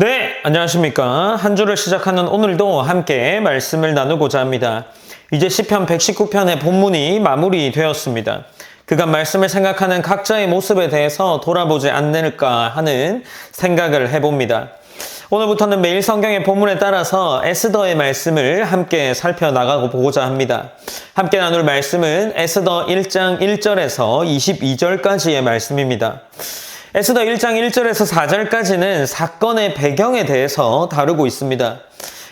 네, 안녕하십니까. 한 주를 시작하는 오늘도 함께 말씀을 나누고자 합니다. 이제 시편 119편의 본문이 마무리되었습니다. 그간 말씀을 생각하는 각자의 모습에 대해서 돌아보지 않을까 하는 생각을 해봅니다. 오늘부터는 매일 성경의 본문에 따라서 에스더의 말씀을 함께 살펴나가고 보고자 합니다. 함께 나눌 말씀은 에스더 1장 1절에서 22절까지의 말씀입니다. 에스더 1장 1절에서 4절까지는 사건의 배경에 대해서 다루고 있습니다.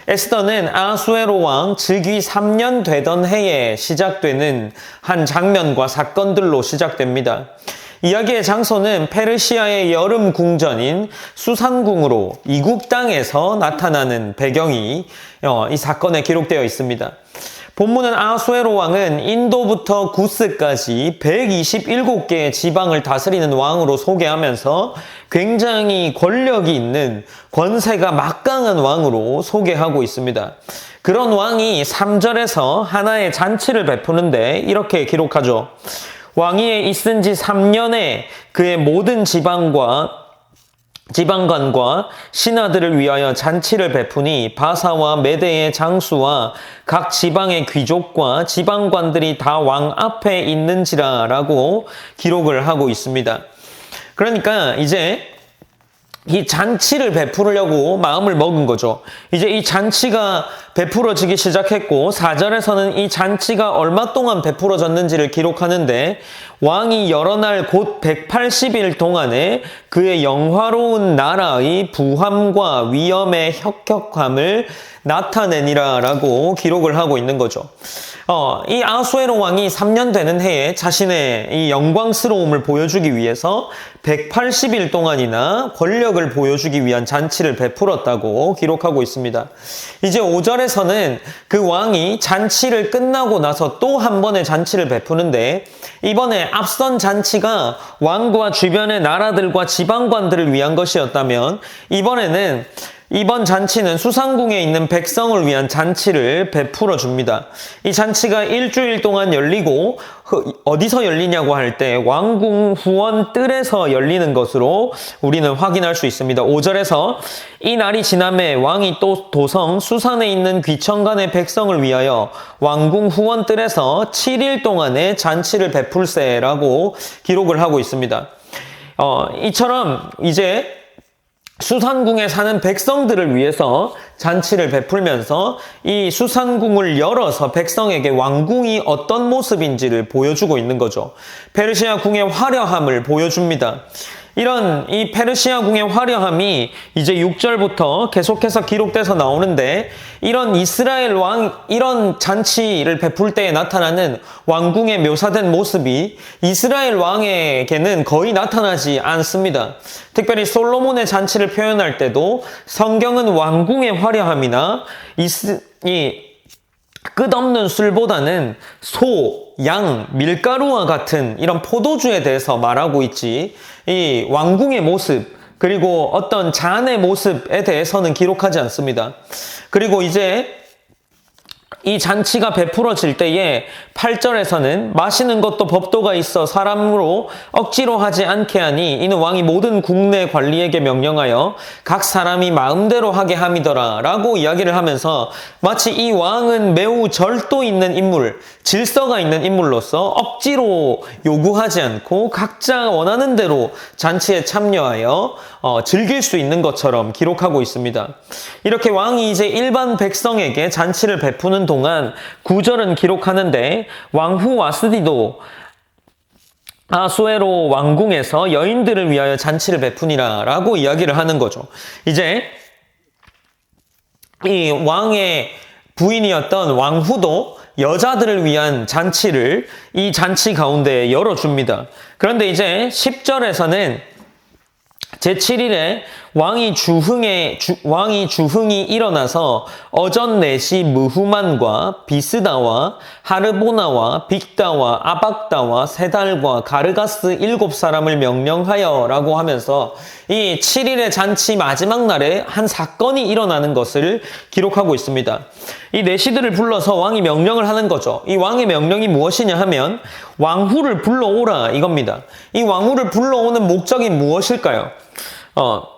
에스더는 아수에로 왕 즉위 3년 되던 해에 시작되는 한 장면과 사건들로 시작됩니다. 이야기의 장소는 페르시아의 여름 궁전인 수산궁으로 이국 땅에서 나타나는 배경이 어, 이 사건에 기록되어 있습니다. 본문은 아수에로 왕은 인도부터 구스까지 127개의 지방을 다스리는 왕으로 소개하면서 굉장히 권력이 있는 권세가 막강한 왕으로 소개하고 있습니다. 그런 왕이 3절에서 하나의 잔치를 베푸는데 이렇게 기록하죠. 왕위에 있은 지 3년에 그의 모든 지방과 지방관과 신하들을 위하여 잔치를 베푸니 바사와 메대의 장수와 각 지방의 귀족과 지방관들이 다 왕 앞에 있는지라라고 기록을 하고 있습니다. 그러니까 이제 이 잔치를 베풀려고 마음을 먹은 거죠. 이제 이 잔치가 베풀어지기 시작했고, 4절에서는 이 잔치가 얼마 동안 베풀어졌는지를 기록하는데, 왕이 여러 날 곧 180일 동안에 그의 영화로운 나라의 부함과 위엄의 혁혁함을 나타내니라라고 기록을 하고 있는 거죠. 어, 이 아수에로 왕이 3년 되는 해에 자신의 이 영광스러움을 보여주기 위해서 180일 동안이나 권력을 보여주기 위한 잔치를 베풀었다고 기록하고 있습니다. 이제 5절에서는 그 왕이 잔치를 끝나고 나서 또 한 번의 잔치를 베푸는데 이번에 앞선 잔치가 왕과 주변의 나라들과 지방관들을 위한 것이었다면 이번에는 이번 잔치는 수상궁에 있는 백성을 위한 잔치를 베풀어 줍니다. 이 잔치가 일주일 동안 열리고 어디서 열리냐고 할 때 왕궁 후원 뜰에서 열리는 것으로 우리는 확인할 수 있습니다. 5절에서 이 날이 지남에 왕이 또 도성 수산에 있는 귀천간의 백성을 위하여 왕궁 후원 뜰에서 7일 동안의 잔치를 베풀세라고 기록을 하고 있습니다. 어, 이처럼 이제 수산궁에 사는 백성들을 위해서 잔치를 베풀면서 이 수산궁을 열어서 백성에게 왕궁이 어떤 모습인지를 보여주고 있는 거죠. 페르시아 궁의 화려함을 보여줍니다. 이런 이 페르시아 궁의 화려함이 이제 6절부터 계속해서 기록돼서 나오는데 이런 이스라엘 왕 이런 잔치를 베풀 때에 나타나는 왕궁에 묘사된 모습이 이스라엘 왕에게는 거의 나타나지 않습니다. 특별히 솔로몬의 잔치를 표현할 때도 성경은 왕궁의 화려함이나 이스, 이 끝없는 술보다는 소, 양, 밀가루와 같은 이런 포도주에 대해서 말하고 있지, 이 왕궁의 모습, 그리고 어떤 잔의 모습에 대해서는 기록하지 않습니다. 그리고 이제 이 잔치가 베풀어질 때에 8절에서는 마시는 것도 법도가 있어 사람으로 억지로 하지 않게 하니 이는 왕이 모든 국내 관리에게 명령하여 각 사람이 마음대로 하게 함이더라 라고 이야기를 하면서 마치 이 왕은 매우 절도 있는 인물, 질서가 있는 인물로서 억지로 요구하지 않고 각자 원하는 대로 잔치에 참여하여 어, 즐길 수 있는 것처럼 기록하고 있습니다. 이렇게 왕이 이제 일반 백성에게 잔치를 베푸는 동안 구절은 기록하는데 왕후 와스디도 아수에로 왕궁에서 여인들을 위하여 잔치를 베푸니라 라고 이야기를 하는 거죠. 이제 이 왕의 부인이었던 왕후도 여자들을 위한 잔치를 이 잔치 가운데 열어줍니다. 그런데 이제 10절에서는 제7일에 왕이 주흥에 주, 왕이 주흥이 일어나서 어전 내시 무후만과 비스다와 하르보나와 빅다와 아박다와 세달과 가르가스 일곱 사람을 명령하여라고 하면서 이 7일의 잔치 마지막 날에 한 사건이 일어나는 것을 기록하고 있습니다. 이 내시들을 불러서 왕이 명령을 하는 거죠. 이 왕의 명령이 무엇이냐 하면 왕후를 불러오라 이겁니다. 이 왕후를 불러오는 목적이 무엇일까요? 어,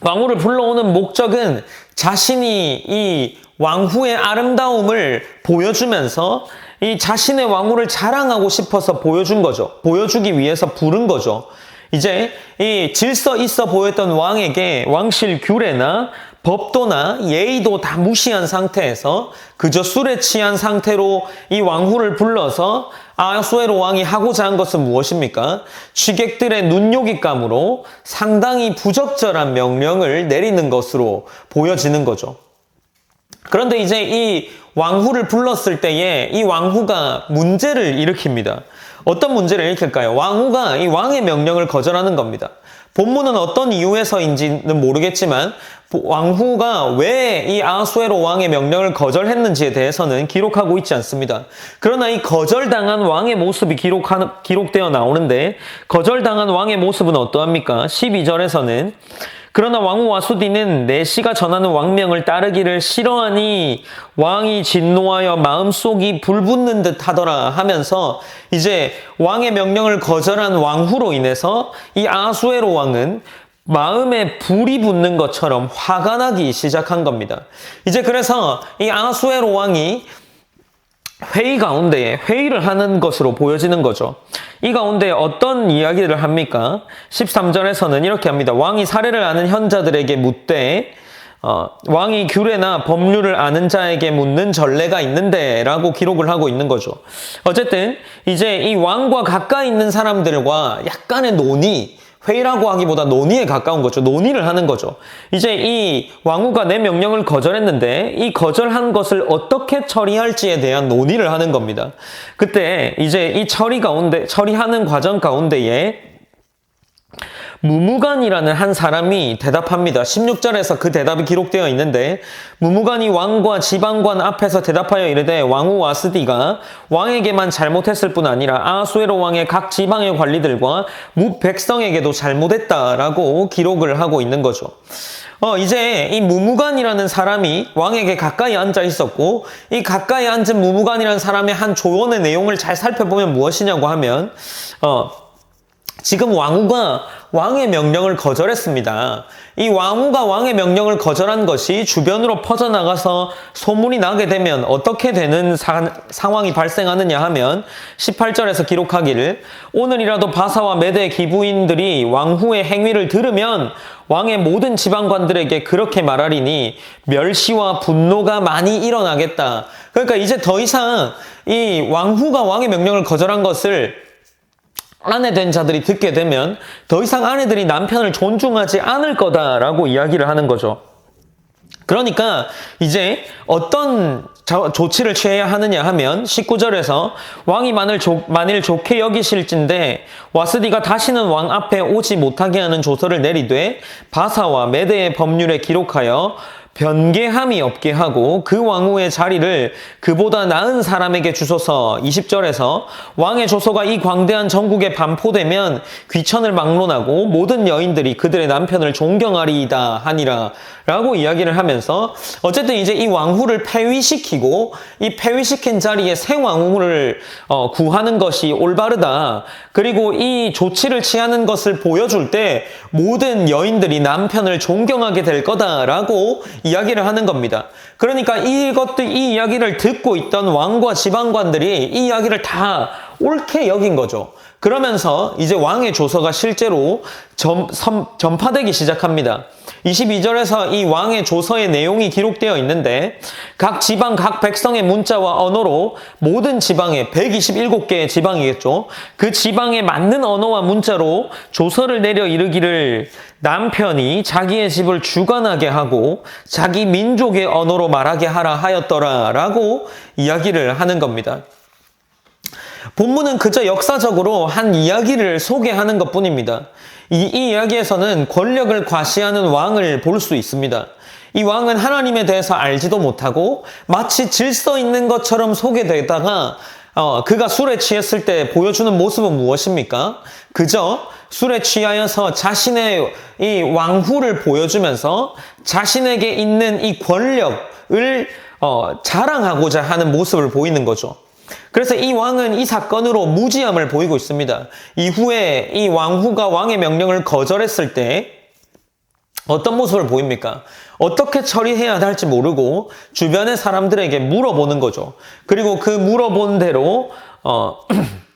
왕후를 불러오는 목적은 자신이 이 왕후의 아름다움을 보여주면서 이 자신의 왕후를 자랑하고 싶어서 보여준 거죠. 보여주기 위해서 부른 거죠. 이제 이 질서 있어 보였던 왕에게 왕실 규례나 법도나 예의도 다 무시한 상태에서 그저 술에 취한 상태로 이 왕후를 불러서 아수에로 왕이 하고자 한 것은 무엇입니까? 취객들의 눈요깃감으로 상당히 부적절한 명령을 내리는 것으로 보여지는 거죠. 그런데 이제 이 왕후를 불렀을 때에 이 왕후가 문제를 일으킵니다. 어떤 문제를 일으킬까요? 왕후가 이 왕의 명령을 거절하는 겁니다. 본문은 어떤 이유에서인지는 모르겠지만 왕후가 왜 이 아수에로 왕의 명령을 거절했는지에 대해서는 기록하고 있지 않습니다. 그러나 이 거절당한 왕의 모습이 기록하, 기록되어 나오는데 거절당한 왕의 모습은 어떠합니까? 12절에서는 그러나 왕후 와수디는 내시가 전하는 왕명을 따르기를 싫어하니 왕이 진노하여 마음속이 불붙는 듯 하더라 하면서 이제 왕의 명령을 거절한 왕후로 인해서 이 아수에로 왕은 마음에 불이 붙는 것처럼 화가 나기 시작한 겁니다. 이제 그래서 이 아수에로 왕이 회의 가운데 회의를 하는 것으로 보여지는 거죠. 이 가운데 어떤 이야기를 합니까? 13절에서는 이렇게 합니다. 왕이 사례를 아는 현자들에게 묻되 어, 왕이 규례나 법률을 아는 자에게 묻는 전례가 있는데 라고 기록을 하고 있는 거죠. 어쨌든 이제 이 왕과 가까이 있는 사람들과 약간의 논의 회의라고 하기보다 논의에 가까운 거죠. 논의를 하는 거죠. 이제 이 왕후가 내 명령을 거절했는데 이 거절한 것을 어떻게 처리할지에 대한 논의를 하는 겁니다. 그때 이제 이 처리 가운데 처리하는 과정 가운데에 무무간이라는 한 사람이 대답합니다. 16절에서 그 대답이 기록되어 있는데 무무간이 왕과 지방관 앞에서 대답하여 이르되 왕후 와스디가 왕에게만 잘못했을 뿐 아니라 아수에로 왕의 각 지방의 관리들과 무 백성에게도 잘못했다라고 기록을 하고 있는 거죠. 어, 이제 이 무무간이라는 사람이 왕에게 가까이 앉아 있었고, 이 가까이 앉은 무무간이라는 사람의 한 조언의 내용을 잘 살펴보면 무엇이냐고 하면, 어, 지금 왕후가 왕의 명령을 거절했습니다. 이 왕후가 왕의 명령을 거절한 것이 주변으로 퍼져나가서 소문이 나게 되면 어떻게 되는 사, 상황이 발생하느냐 하면 18절에서 기록하기를 오늘이라도 바사와 메대 기부인들이 왕후의 행위를 들으면 왕의 모든 지방관들에게 그렇게 말하리니 멸시와 분노가 많이 일어나겠다. 그러니까 이제 더 이상 이 왕후가 왕의 명령을 거절한 것을 아내 된 자들이 듣게 되면 더 이상 아내들이 남편을 존중하지 않을 거다라고 이야기를 하는 거죠. 그러니까 이제 어떤 조치를 취해야 하느냐 하면 19절에서 왕이 만일, 조, 만일 좋게 여기실진데 와스디가 다시는 왕 앞에 오지 못하게 하는 조서를 내리되 바사와 메대의 법률에 기록하여 변개함이 없게 하고 그 왕후의 자리를 그보다 나은 사람에게 주소서 20절에서 왕의 조서가 이 광대한 전국에 반포되면 귀천을 막론하고 모든 여인들이 그들의 남편을 존경하리이다 하니라 라고 이야기를 하면서 어쨌든 이제 이 왕후를 폐위시키고 이 폐위시킨 자리에 새 왕후를 어, 구하는 것이 올바르다. 그리고 이 조치를 취하는 것을 보여줄 때 모든 여인들이 남편을 존경하게 될 거다라고 이야기를 하는 겁니다. 그러니까 이것도 이 이야기를 듣고 있던 왕과 지방관들이 이 이야기를 다 옳게 여긴 거죠. 그러면서 이제 왕의 조서가 실제로 전, 전파되기 시작합니다. 22절에서 이 왕의 조서의 내용이 기록되어 있는데 각 지방 각 백성의 문자와 언어로 모든 지방에 127개의 지방이겠죠. 그 지방에 맞는 언어와 문자로 조서를 내려 이르기를 남편이 자기의 집을 주관하게 하고 자기 민족의 언어로 말하게 하라 하였더라라고 이야기를 하는 겁니다. 본문은 그저 역사적으로 한 이야기를 소개하는 것 뿐입니다. 이, 이 이야기에서는 권력을 과시하는 왕을 볼 수 있습니다. 이 왕은 하나님에 대해서 알지도 못하고 마치 질서 있는 것처럼 소개되다가 어, 그가 술에 취했을 때 보여주는 모습은 무엇입니까? 그저 술에 취하여서 자신의 이 왕후를 보여주면서 자신에게 있는 이 권력을 어, 자랑하고자 하는 모습을 보이는 거죠. 그래서 이 왕은 이 사건으로 무지함을 보이고 있습니다. 이후에 이 왕후가 왕의 명령을 거절했을 때 어떤 모습을 보입니까? 어떻게 처리해야 할지 모르고 주변의 사람들에게 물어보는 거죠. 그리고 그 물어본 대로 어,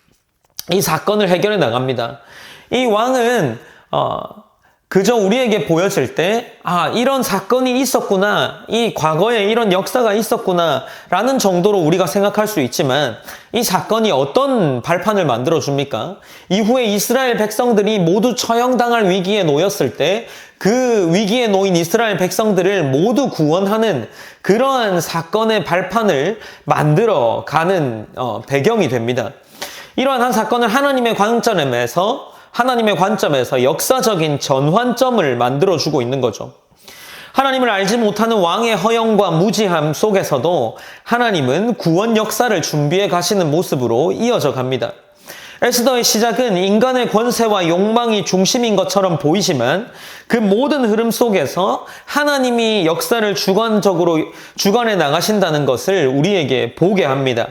이 사건을 해결해 나갑니다. 이 왕은 어, 그저 우리에게 보여질 때, 아, 이런 사건이 있었구나, 이 과거에 이런 역사가 있었구나, 라는 정도로 우리가 생각할 수 있지만, 이 사건이 어떤 발판을 만들어 줍니까? 이후에 이스라엘 백성들이 모두 처형당할 위기에 놓였을 때, 그 위기에 놓인 이스라엘 백성들을 모두 구원하는 그러한 사건의 발판을 만들어 가는 어, 배경이 됩니다. 이러한 한 사건을 하나님의 관점에서 하나님의 관점에서 역사적인 전환점을 만들어주고 있는 거죠. 하나님을 알지 못하는 왕의 허영과 무지함 속에서도 하나님은 구원 역사를 준비해 가시는 모습으로 이어져 갑니다. 에스더의 시작은 인간의 권세와 욕망이 중심인 것처럼 보이지만 그 모든 흐름 속에서 하나님이 역사를 주관적으로 주관해 나가신다는 것을 우리에게 보게 합니다.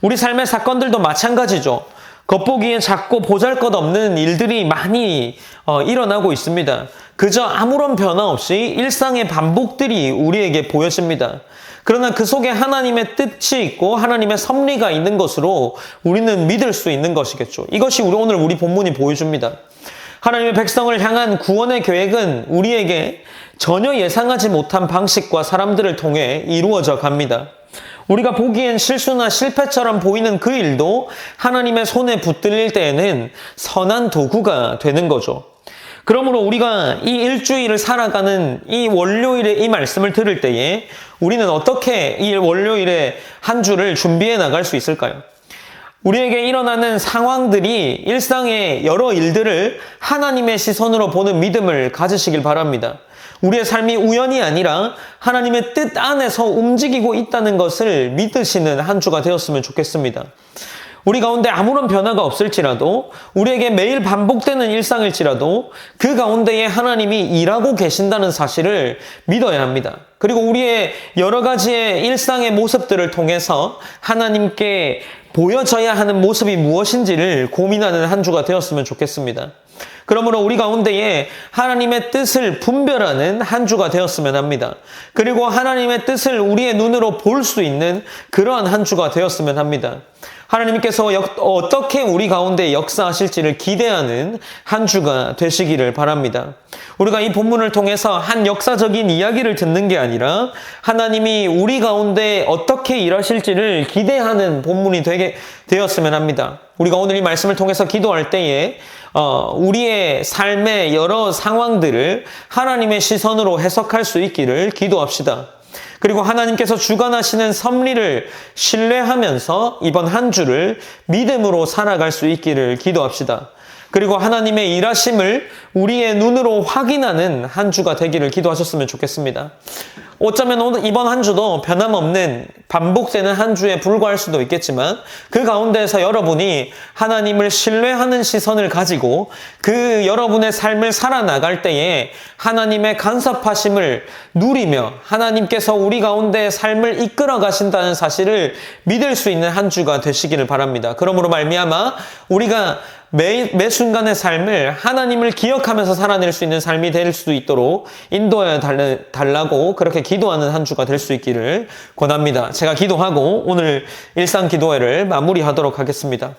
우리 삶의 사건들도 마찬가지죠. 겉보기에 작고 보잘 것 없는 일들이 많이 어, 일어나고 있습니다. 그저 아무런 변화 없이 일상의 반복들이 우리에게 보여집니다. 그러나 그 속에 하나님의 뜻이 있고 하나님의 섭리가 있는 것으로 우리는 믿을 수 있는 것이겠죠. 이것이 우리 오늘 우리 본문이 보여줍니다. 하나님의 백성을 향한 구원의 계획은 우리에게 전혀 예상하지 못한 방식과 사람들을 통해 이루어져 갑니다. 우리가 보기엔 실수나 실패처럼 보이는 그 일도 하나님의 손에 붙들릴 때에는 선한 도구가 되는 거죠. 그러므로 우리가 이 일주일을 살아가는 이 월요일에 이 말씀을 들을 때에 우리는 어떻게 이 월요일에 한 주를 준비해 나갈 수 있을까요? 우리에게 일어나는 상황들이 일상의 여러 일들을 하나님의 시선으로 보는 믿음을 가지시길 바랍니다. 우리의 삶이 우연이 아니라 하나님의 뜻 안에서 움직이고 있다는 것을 믿으시는 한 주가 되었으면 좋겠습니다. 우리 가운데 아무런 변화가 없을지라도 우리에게 매일 반복되는 일상일지라도 그 가운데에 하나님이 일하고 계신다는 사실을 믿어야 합니다. 그리고 우리의 여러 가지의 일상의 모습들을 통해서 하나님께 보여져야 하는 모습이 무엇인지를 고민하는 한 주가 되었으면 좋겠습니다. 그러므로 우리 가운데에 하나님의 뜻을 분별하는 한 주가 되었으면 합니다. 그리고 하나님의 뜻을 우리의 눈으로 볼 수 있는 그러한 한 주가 되었으면 합니다. 하나님께서 어떻게 우리 가운데 역사하실지를 기대하는 한 주가 되시기를 바랍니다. 우리가 이 본문을 통해서 한 역사적인 이야기를 듣는 게 아니라 하나님이 우리 가운데 어떻게 일하실지를 기대하는 본문이 되게 되었으면 합니다. 우리가 오늘 이 말씀을 통해서 기도할 때에 어, 우리의 삶의 여러 상황들을 하나님의 시선으로 해석할 수 있기를 기도합시다. 그리고 하나님께서 주관하시는 섭리를 신뢰하면서 이번 한 주를 믿음으로 살아갈 수 있기를 기도합시다. 그리고 하나님의 일하심을 우리의 눈으로 확인하는 한 주가 되기를 기도하셨으면 좋겠습니다. 어쩌면 이번 한 주도 변함없는 반복되는 한 주에 불과할 수도 있겠지만 그 가운데에서 여러분이 하나님을 신뢰하는 시선을 가지고 그 여러분의 삶을 살아나갈 때에 하나님의 간섭하심을 누리며 하나님께서 우리 가운데 삶을 이끌어 가신다는 사실을 믿을 수 있는 한 주가 되시기를 바랍니다. 그러므로 말미암아 우리가 매, 매 순간의 삶을 하나님을 기억하면서 살아낼 수 있는 삶이 될 수 있도록 인도하여 달라고 그렇게 기도하는 한 주가 될 수 있기를 권합니다. 제가 기도하고 오늘 일상 기도회를 마무리하도록 하겠습니다.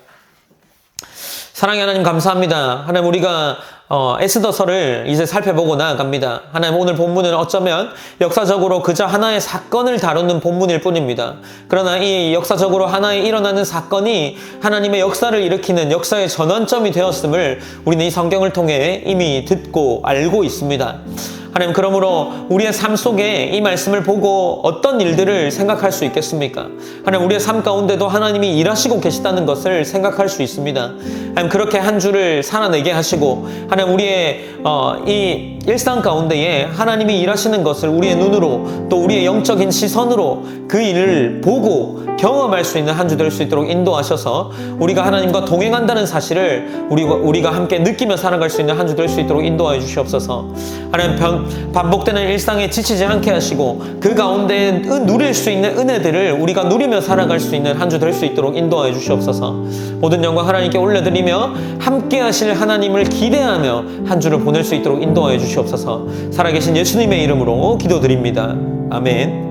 사랑의 하나님 감사합니다. 하나님 우리가 어, 에스더서를 이제 살펴보고 나아갑니다. 하나님 오늘 본문은 어쩌면 역사적으로 그저 하나의 사건을 다루는 본문일 뿐입니다. 그러나 이 역사적으로 하나의 일어나는 사건이 하나님의 역사를 일으키는 역사의 전환점이 되었음을 우리는 이 성경을 통해 이미 듣고 알고 있습니다. 하나님 그러므로 우리의 삶 속에 이 말씀을 보고 어떤 일들을 생각할 수 있겠습니까? 하나님 우리의 삶 가운데도 하나님이 일하시고 계시다는 것을 생각할 수 있습니다. 하나님 그렇게 한 주를 살아내게 하시고 하나님 우리의 어, 이 일상 가운데에 하나님이 일하시는 것을 우리의 눈으로 또 우리의 영적인 시선으로 그 일을 보고 경험할 수 있는 한 주 될 수 있도록 인도하셔서 우리가 하나님과 동행한다는 사실을 우리가, 함께 느끼며 살아갈 수 있는 한 주 될 수 있도록 인도하여 주시옵소서. 하나님 반복되는 일상에 지치지 않게 하시고 그 가운데 은- 누릴 수 있는 은혜들을 우리가 누리며 살아갈 수 있는 한 주 될 수 있도록 인도하여 주시옵소서. 모든 영광 하나님께 올려드리며 함께 하실 하나님을 기대하며 한 주를 보낼 수 있도록 인도하여 주시옵소서. 살아계신 예수님의 이름으로 기도드립니다. 아멘.